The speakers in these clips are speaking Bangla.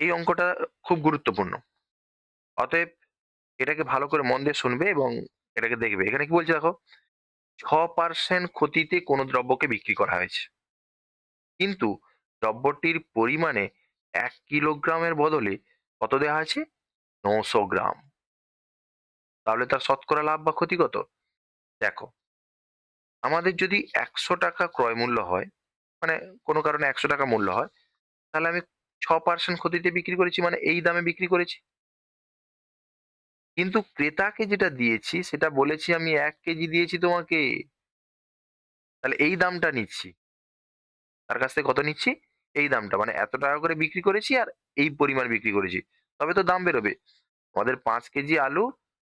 এই অঙ্কটা খুব গুরুত্বপূর্ণ। অতএব এটাকে ভালো করে মন দিয়ে শুনবে এবং এটাকে দেখবে। এখানে কি বলছে দেখো? ছ পার্সেন্ট ক্ষতিতে কোনো দ্রব্যকে বিক্রি করা হয়েছে। কিন্তু দ্রব্যটির পরিমাণে এক কিলোগ্রামের বদলে কত দেওয়া আছে নশো গ্রাম। তাহলে তার শতকরা লাভ বা ক্ষতি কত? দেখো, আমাদের যদি একশো টাকা ক্রয় মূল্য হয় মানে কোনো কারণে একশো টাকা মূল্য হয়, তাহলে আমি ছ পার্সেন্ট ক্ষতিতে বিক্রি করেছি মানে এই দামে বিক্রি করেছি। কিন্তু ক্রেতাকে যেটা দিয়েছি, সেটা বলেছি আমি এক কেজি দিয়েছি তোমাকে। তাহলে এই দামটা নিচ্ছি। তার কাছ থেকে কত নিচ্ছি? এই দামটা। মানে এত টাকা করে বিক্রি করেছি আর এই পরিমাণ বিক্রি করেছি। তবে তো দাম বেরোবে। আমাদের পাঁচ কেজি আলু,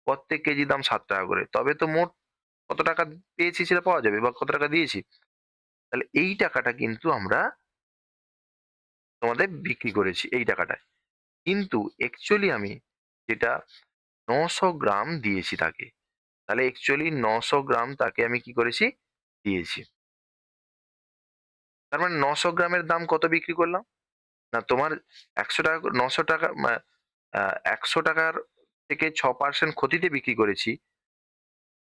প্রত্যেক কেজি দাম সাত টাকা করে। তবে তো মোট কত টাকা পেয়েছি সেটা পাওয়া যাবে বা কত টাকা দিয়েছি? তাহলে এই টাকাটা কিন্তু আমরা তোমাদের বিক্রি করেছি এই টাকাটায়। কিন্তু অ্যাকচুয়ালি আমি যেটা নশো গ্রাম দিয়েছি তাকে, তাহলে অ্যাকচুয়ালি নশো গ্রাম তাকে আমি কি করেছি? দিয়েছি। তার মানে নশো গ্রামের দাম কত বিক্রি করলাম? না, তোমার একশো টাকা নশো টাকা একশো টাকার থেকে ছ পার্সেন্ট ক্ষতিতে বিক্রি করেছি।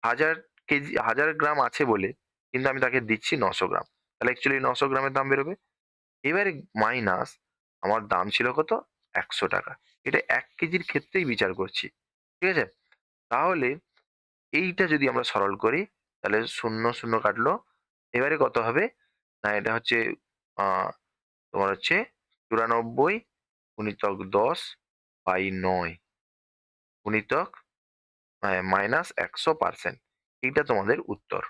হাজার কেজি, হাজার গ্রাম আছে বলে, কিন্তু আমি তাকে দিচ্ছি নশো গ্রাম। তাহলে অ্যাকচুয়ালি নশো গ্রামের দাম বেরোবে? এবারে মাইনাস আমার দাম ছিল কত? একশো টাকা। এটা এক কেজির ক্ষেত্রেই বিচার করছি। ঠিক আছে? তাহলে এইটা যদি আমরা সরল করি, তাহলে শূন্য শূন্য কাটলো। এবারে কত হবে? না, এটা হচ্ছে তোমার হচ্ছে চুরানব্বই গুণিতক দশ বাই নয় গুণিতক মাইনাস একশো পার্সেন্ট। এইটা তোমাদের উত্তর।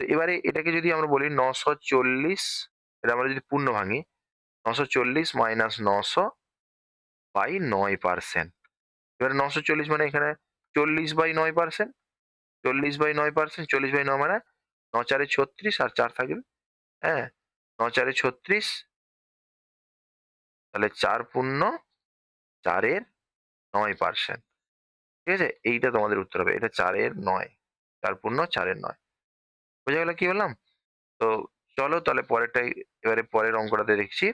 তো এবারে এটাকে যদি আমরা বলি নশো চল্লিশ এটা আমরা যদি পূর্ণ ভাঙি, নশো চল্লিশ মাইনাস নশো বাই নয় পার্সেন্ট এবারে নশো চল্লিশ মানে এখানে চল্লিশ বাই নয় পার্সেন্ট চল্লিশ বাই নয় পার্সেন্ট চল্লিশ বাই নয় মানে ন চারে ছত্রিশ আর চার থাকবে হ্যাঁ? ন চারে ছত্রিশ, তাহলে চার পূর্ণ চারের নয় পার্সেন্ট ঠিক আছে? এইটা তোমাদের উত্তর হবে, এটা চারের নয়, চার পূর্ণ চারের নয়। বোঝা গেল কি বললাম? তো চলো তাহলে পরেরটাই এবারে পরের অঙ্কটাতে দেখছি।